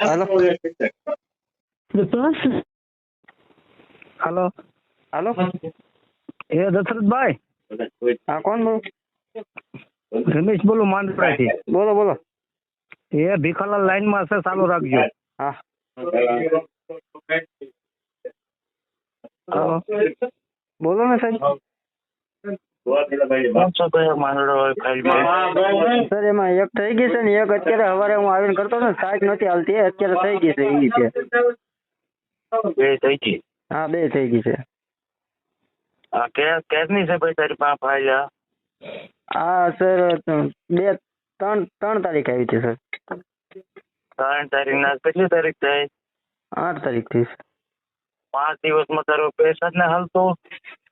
હાલો. હાલો હાલો એ દશરથભાઈ હા કોણ બોલો રમેશ બોલું માંડપરાથી બોલો બોલો એ ભીખાલાલ લાઈનમાં છે ચાલુ રાખજો હા બોલો ને સાહેબ સર એમાં એક થઈ ગઈ છે ને એક અત્યારે સવારે હું આવીને કરતો હતો ને સાઈડ નથી હાલતી એ અત્યારે થઈ ગઈ છે ઈ છે. બે થઈ ગઈ? હા બે થઈ ગઈ છે. આ કે કેસની છે ભાઈ તારી પાસે ફાઇલ આ? આ સર બે ત્રણ ત્રણ તારીખ આવી છે સર. ત્રણ તારીખ ના કેટલી તારીખ થઈ? આઠ તારીખથી પાંચ દિવસમાં તારો પૈસા જ ને હાલતો?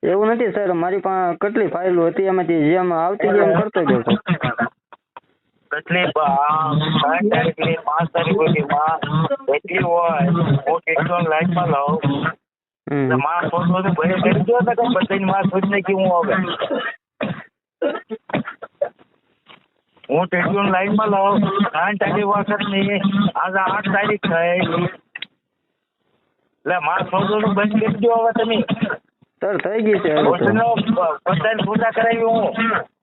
એવું નથી સર મારી પાસે કેટલી ફાઇલો હતી એમાંથી જેમ આવતી એમ કરતો ગયો સર કેટલી ત્રણ તારીખ પાંચ તારીખ સુધીમાં એટલી હોય હું ટેક્સોન લાઈનમાં લઉં હમ. તો માં લાવ તો ભલે કરી દો ને કે બધાની માં શોધ નાખી હું હવે હું ટેક્સોન લાઈનમાં લઉં ત્રણ તારીખ વખતની આજે આઠ તારીખ થઈ. એટલે મારા શોધવાનું બંધ કરી દો હવે તમે. સર થઈ ગઈ છે બધાને પૂજા કરાવી હું.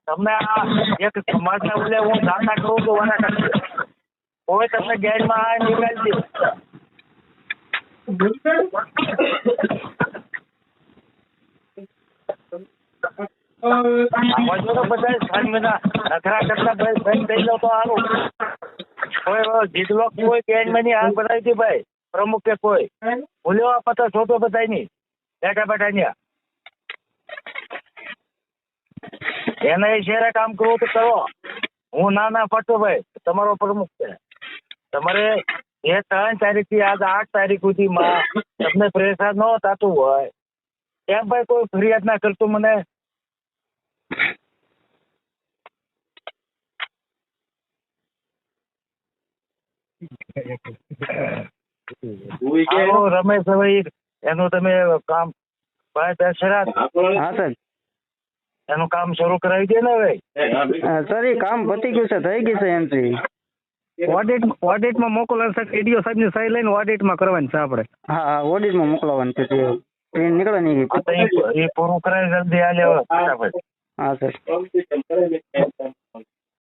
તમને આ એક સમાજના બદલે હું દાતા કરું તો વાના કરશે. હવે તમને ગેરમાં આ નીકળી દે તો બધા ત્રણ મહિના નખરા કરતા ભાઈ બંધ થઈ જાવ તો સારું કોઈ જીતલો કોઈ ગેરમાં ની આગ બતાવી હતી ભાઈ. પ્રમુખ કે કોઈ. ભૂલ્યો આ પતા છોટો બધા નહીં બેઠા બેઠા ન્યા. એને શેરે કામ કરવું તો કરો. હું ના ના ફટો ભાઈ. તમારો પ્રમુખ છે. તમારે એ ત્રણ તારીખથી આજ આઠ તારીખ સુધીમાં તમને પ્રેસાદ ન થતું હોય. એમ ભાઈ કોઈ ફરિયાદ ના કરતું મને. રમેશ રમેશભાઈ એનું તમે કામ ભાઈ હા સર એનું કામ શરૂ કરાવી દે ને હવે. સર એ કામ પતી ગયું છે થઈ ગયું છે એન્ટ્રી. ઓડિટ ઓડિટમાં મોકલવાનું છે ટીડીઓ સાહેબની સહી લઈને ઓડિટમાં કરવાની છે આપણે. હા હા ઓડિટમાં મોકલવાનું છે ટ્રેન નીકળે નહીં આ એ- એ પૂરું કરાવી જલ્દી આ લેવા હા સર.